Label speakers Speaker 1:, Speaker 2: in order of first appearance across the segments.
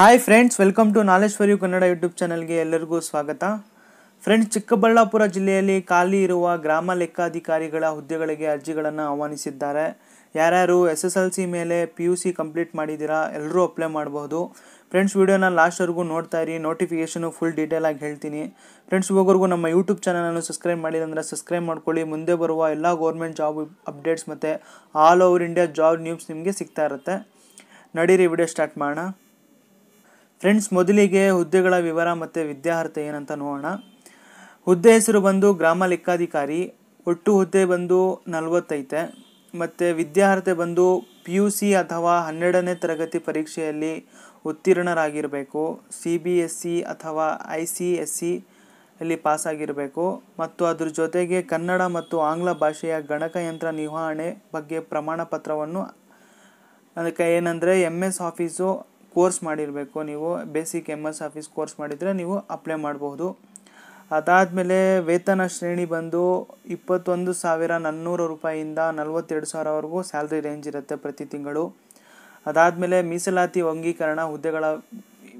Speaker 1: Hi friends welcome to knowledge for you Kannada YouTube ಚಾನಲ್ಗೆ ಎಲ್ಲರಿಗೂ ಸ್ವಾಗತ. ಫ್ರೆಂಡ್ಸ್ ಚಿಕ್ಕಬಳ್ಳಾಪುರ ಜಿಲ್ಲೆಯಲ್ಲಿ ಖಾಲಿ ಇರುವ ಗ್ರಾಮ ಲೆಕ್ಕಾಧಿಕಾರಿಗಳ ಹುದ್ದೆಗಳಿಗೆ ಅರ್ಜಿಗಳನ್ನು ಆಹ್ವಾನಿಸಿದ್ದಾರೆ. ಯಾರ್ಯಾರು ಎಸ್ ಎಸ್ ಎಲ್ ಸಿ ಮೇಲೆ ಪಿ ಯು ಸಿ ಕಂಪ್ಲೀಟ್ ಮಾಡಿದ್ದೀರಾ ಎಲ್ಲರೂ ಅಪ್ಲೈ ಮಾಡಬಹುದು ಫ್ರೆಂಡ್ಸ್ ವೀಡಿಯೋನ ಲಾಸ್ಟ್ವರೆಗೂ ನೋಡ್ತಾ ಇರಿ ನೋಟಿಫಿಕೇಷನು ಫುಲ್ ಡೀಟೇಲ್ ಆಗಿ ಹೇಳ್ತೀನಿ. ಫ್ರೆಂಡ್ಸ್ ಇವಾಗವರೆಗೂ ನಮ್ಮ ಯೂಟ್ಯೂಬ್ ಚಾನಲನ್ನು ಸಬ್ಸ್ಕ್ರೈಬ್ ಮಾಡಿಲ್ಲ ಅಂದರೆ ಸಬ್ಸ್ಕ್ರೈಬ್ ಮಾಡ್ಕೊಳ್ಳಿ. ಮುಂದೆ ಬರುವ ಎಲ್ಲ ಗೌರ್ಮೆಂಟ್ ಜಾಬ್ ಅಪ್ಡೇಟ್ಸ್ ಮತ್ತು all over India job news ನಿಮಗೆ ಸಿಗ್ತಾ ಇರುತ್ತೆ. ನಡೀರಿ ವಿಡಿಯೋ ಸ್ಟಾರ್ಟ್ ಮಾಡೋಣ. ಫ್ರೆಂಡ್ಸ್ ಮೊದಲಿಗೆ ಹುದ್ದೆಗಳ ವಿವರ ಮತ್ತು ವಿದ್ಯಾರ್ಹತೆ ಏನಂತ ನೋಡೋಣ. ಹುದ್ದೆ ಹೆಸರು ಬಂದು ಗ್ರಾಮ ಲೆಕ್ಕಾಧಿಕಾರಿ, ಒಟ್ಟು ಹುದ್ದೆ ಬಂದು ನಲವತ್ತೈತೆ ಮತ್ತು ವಿದ್ಯಾರ್ಹತೆ ಬಂದು ಪಿ ಯು ಸಿ ಅಥವಾ ಹನ್ನೆರಡನೇ ತರಗತಿ ಪರೀಕ್ಷೆಯಲ್ಲಿ ಉತ್ತೀರ್ಣರಾಗಿರಬೇಕು ಸಿ ಬಿ ಎಸ್ ಸಿ ಅಥವಾ ಐ ಸಿ ಎಸ್ ಸಿ ಅಲ್ಲಿ ಪಾಸಾಗಿರಬೇಕು. ಮತ್ತು ಅದರ ಜೊತೆಗೆ ಕನ್ನಡ ಮತ್ತು ಆಂಗ್ಲ ಭಾಷೆಯ ಗಣಕಯಂತ್ರ ನಿರ್ವಹಣೆ ಬಗ್ಗೆ ಪ್ರಮಾಣ ಪತ್ರವನ್ನು ಅದಕ್ಕೆ ಏನಂದರೆ ಎಂ ಎಸ್ ಆಫೀಸು ಕೋರ್ಸ್ ಮಾಡಿರಬೇಕು, ನೀವು basic M S office course ಮಾಡಿದರೆ ನೀವು ಅಪ್ಲೈ ಮಾಡಬಹುದು. ಅದಾದಮೇಲೆ ವೇತನ ಶ್ರೇಣಿ ಬಂದು ಇಪ್ಪತ್ತೊಂದು ಸಾವಿರ ನಾನ್ನೂರು ರೂಪಾಯಿಯಿಂದ ನಲವತ್ತೆರಡು ಸಾವಿರವರೆಗೂ ಸ್ಯಾಲ್ರಿ ರೇಂಜ್ ಇರುತ್ತೆ ಪ್ರತಿ ತಿಂಗಳು. ಅದಾದಮೇಲೆ ಮೀಸಲಾತಿ ಅಂಗೀಕರಣ ಹುದ್ದೆಗಳ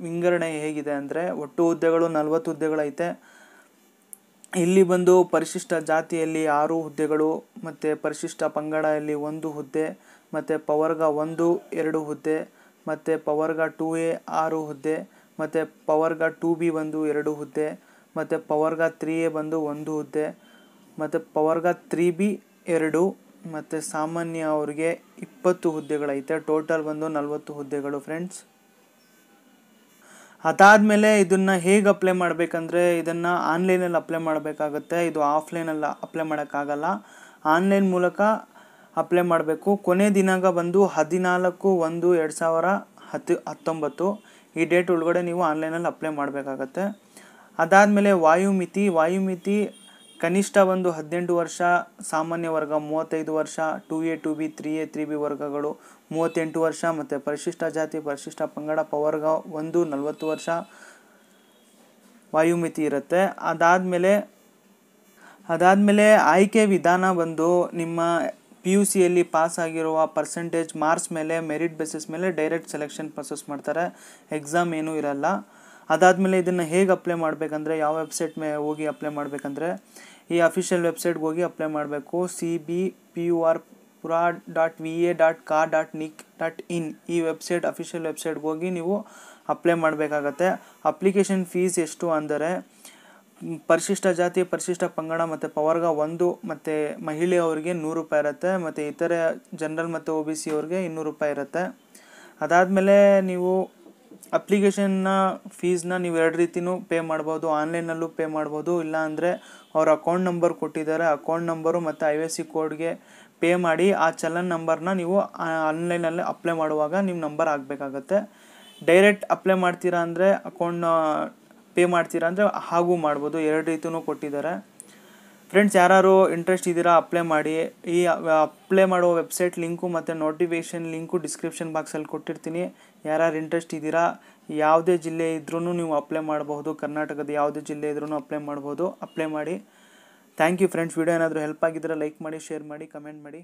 Speaker 1: ವಿಂಗಡಣೆ ಹೇಗಿದೆ ಅಂದರೆ ಒಟ್ಟು ಹುದ್ದೆಗಳು ನಲವತ್ತು ಹುದ್ದೆಗಳೈತೆ ಇಲ್ಲಿ ಬಂದು ಪರಿಶಿಷ್ಟ ಜಾತಿಯಲ್ಲಿ ಆರು ಹುದ್ದೆಗಳು, ಮತ್ತು ಪರಿಶಿಷ್ಟ ಪಂಗಡದಲ್ಲಿ ಒಂದು ಹುದ್ದೆ, ಮತ್ತು ಪವರ್ಗ ಒಂದು ಎರಡು ಹುದ್ದೆ ಮತ್ತು ಪವರ್ಗ ಟೂ ಎ ಆರು ಹುದ್ದೆ, ಮತ್ತು ಪವರ್ಗ ಟೂ ಬಿ ಬಂದು ಎರಡು ಹುದ್ದೆ, ಮತ್ತು ಪವರ್ಗ ತ್ರೀ ಎ ಬಂದು ಒಂದು ಹುದ್ದೆ, ಮತ್ತು ಪವರ್ಗ ತ್ರೀ ಬಿ ಎರಡು, ಮತ್ತು ಸಾಮಾನ್ಯ ಅವ್ರಿಗೆ ಇಪ್ಪತ್ತು ಹುದ್ದೆಗಳೈತೆ. ಟೋಟಲ್ ಬಂದು ನಲವತ್ತು ಹುದ್ದೆಗಳು ಫ್ರೆಂಡ್ಸ್ ಅದಾದಮೇಲೆ ಇದನ್ನು ಹೇಗೆ ಅಪ್ಲೈ ಮಾಡಬೇಕಂದ್ರೆ, ಇದನ್ನು ಆನ್ಲೈನಲ್ಲಿ ಅಪ್ಲೈ ಮಾಡಬೇಕಾಗುತ್ತೆ. ಇದು ಆಫ್ಲೈನಲ್ಲಿ ಅಪ್ಲೈ ಮಾಡೋಕ್ಕಾಗಲ್ಲ. ಆನ್ಲೈನ್ ಮೂಲಕ ಅಪ್ಲೈ ಮಾಡಬೇಕು. ಕೊನೆ ದಿನಾಂಕ ಬಂದು ಹದಿನಾಲ್ಕು ಒಂದು ಎರಡು ಸಾವಿರ ಹತ್ತು, ಹತ್ತೊಂಬತ್ತು. ಈ ಡೇಟ್ ಒಳಗಡೆ ನೀವು ಆನ್ಲೈನಲ್ಲಿ ಅಪ್ಲೈ ಮಾಡಬೇಕಾಗತ್ತೆ. ಅದಾದಮೇಲೆ ವಾಯುಮಿತಿ. ವಾಯುಮಿತಿ ಕನಿಷ್ಠ ಒಂದು ಹದಿನೆಂಟು ವರ್ಷ, ಸಾಮಾನ್ಯ ವರ್ಗ ಮೂವತ್ತೈದು ವರ್ಷ two A two B three A three B ವರ್ಗಗಳು ಮೂವತ್ತೆಂಟು ವರ್ಷ, ಮತ್ತು ಪರಿಶಿಷ್ಟ ಜಾತಿ, ಪರಿಶಿಷ್ಟ ಪಂಗಡ, ಪವರ್ಗ ಒಂದು ನಲವತ್ತು ವರ್ಷ ವಾಯುಮಿತಿ ಇರುತ್ತೆ. ಅದಾದಮೇಲೆ ಅದಾದಮೇಲೆ ಆಯ್ಕೆ ವಿಧಾನ ಬಂದು ನಿಮ್ಮ ಪಿ ಯು ಸಿಯಲ್ಲಿ ಪಾಸ್ ಆಗಿರುವ ಪರ್ಸೆಂಟೇಜ್ ಮಾರ್ಕ್ಸ್ ಮೇಲೆ ಮೆರಿಟ್ ಬೇಸಿಸ್ ಮೇಲೆ ಡೈರೆಕ್ಟ್ ಸೆಲೆಕ್ಷನ್ ಪ್ರೊಸೆಸ್ ಮಾಡ್ತಾರೆ. ಎಕ್ಸಾಮ್ ಏನೂ ಇರಲ್ಲ. ಅದಾದಮೇಲೆ ಇದನ್ನು ಹೇಗೆ ಅಪ್ಲೈ ಮಾಡಬೇಕಂದ್ರೆ, ಯಾವ ವೆಬ್ಸೈಟ್ ಮೇ ಹೋಗಿ ಅಪ್ಲೈ ಮಾಡಬೇಕಂದ್ರೆ, ಈ ಅಫಿಷಿಯಲ್ ವೆಬ್ಸೈಟ್ಗೆ ಹೋಗಿ ಅಪ್ಲೈ ಮಾಡಬೇಕು. C B P U R ಪುರಾ ಡಾಟ್ ವಿ ಎ ಡಾಟ್ ಕಾ ಡಾಟ್ ನಿಕ್ ಡಾಟ್ ಇನ್ ಈ ವೆಬ್ಸೈಟ್ ಅಫಿಷಿಯಲ್ ವೆಬ್ಸೈಟ್ಗೆ ಹೋಗಿ ನೀವು ಅಪ್ಲೈ ಮಾಡಬೇಕಾಗತ್ತೆ. ಅಪ್ಲಿಕೇಶನ್ ಫೀಸ್ ಎಷ್ಟು ಅಂದರೆ ಪರಿಶಿಷ್ಟ ಜಾತಿ, ಪರಿಶಿಷ್ಟ ಪಂಗಡ ಮತ್ತು ಪವರ್ಗ ಒಂದು ಮತ್ತು ಮಹಿಳೆಯವ್ರಿಗೆ ನೂರು ರೂಪಾಯಿ ಇರುತ್ತೆ ಮತ್ತು ಇತರೆ ಜನರಲ್ ಮತ್ತು ಒ ಬಿ ಸಿ ಅವ್ರಿಗೆ ಇನ್ನೂರು ರೂಪಾಯಿ ಇರುತ್ತೆ. ಅದಾದಮೇಲೆ ನೀವು ಅಪ್ಲಿಕೇಶನ್ನ ಫೀಸ್ನ ನೀವು ಎರಡು ರೀತಿಯೂ ಪೇ ಮಾಡ್ಬೋದು. ಆನ್ಲೈನಲ್ಲೂ ಪೇ ಮಾಡ್ಬೋದು. ಇಲ್ಲ ಅಂದರೆ ಅವ್ರ ಅಕೌಂಟ್ ನಂಬರ್ ಕೊಟ್ಟಿದ್ದಾರೆ. ಅಕೌಂಟ್ ನಂಬರು ಮತ್ತು ಐ ಎಸ್ ಸಿ ಕೋಡ್ಗೆ ಪೇ ಮಾಡಿ ಆ ಚಲನ್ ನಂಬರ್ನ ನೀವು ಆನ್ಲೈನಲ್ಲಿ ಅಪ್ಲೈ ಮಾಡುವಾಗ ನಿಮ್ಮ ನಂಬರ್ ಆಗಬೇಕಾಗತ್ತೆ. ಡೈರೆಕ್ಟ್ ಅಪ್ಲೈ ಮಾಡ್ತೀರಾ ಅಂದರೆ ಅಕೌಂಟ್ನ ಪೇ ಮಾಡ್ತೀರಾ ಅಂದರೆ ಹಾಗೂ ಮಾಡ್ಬೋದು. ಎರಡು ರೀತಿಯೂ ಕೊಟ್ಟಿದ್ದಾರೆ. ಫ್ರೆಂಡ್ಸ್ ಯಾರು ಇಂಟ್ರೆಸ್ಟ್ ಇದ್ದೀರಾ ಅಪ್ಲೈ ಮಾಡಿ. ಈ ಅಪ್ಲೈ ಮಾಡೋ ವೆಬ್ಸೈಟ್ ಲಿಂಕು ಮತ್ತು ನೋಟಿಫಿಕೇಷನ್ ಲಿಂಕು ಡಿಸ್ಕ್ರಿಪ್ಷನ್ ಬಾಕ್ಸಲ್ಲಿ ಕೊಟ್ಟಿರ್ತೀನಿ. ಯಾರ್ಯಾರು ಇಂಟ್ರೆಸ್ಟ್ ಇದ್ದೀರಾ, ಯಾವುದೇ ಜಿಲ್ಲೆ ಇದ್ರೂ ನೀವು ಅಪ್ಲೈ ಮಾಡಬಹುದು ಕರ್ನಾಟಕದ ಯಾವುದೇ ಜಿಲ್ಲೆ ಇದ್ರೂ ಅಪ್ಲೈ ಮಾಡ್ಬೋದು. ಅಪ್ಲೈ ಮಾಡಿ. ಥ್ಯಾಂಕ್ ಯು ಫ್ರೆಂಡ್ಸ್ ವಿಡಿಯೋ ಏನಾದರೂ ಹೆಲ್ಪ್ ಆಗಿದ್ದರೆ ಲೈಕ್ ಮಾಡಿ ಶೇರ್ ಮಾಡಿ ಕಮೆಂಟ್ ಮಾಡಿ.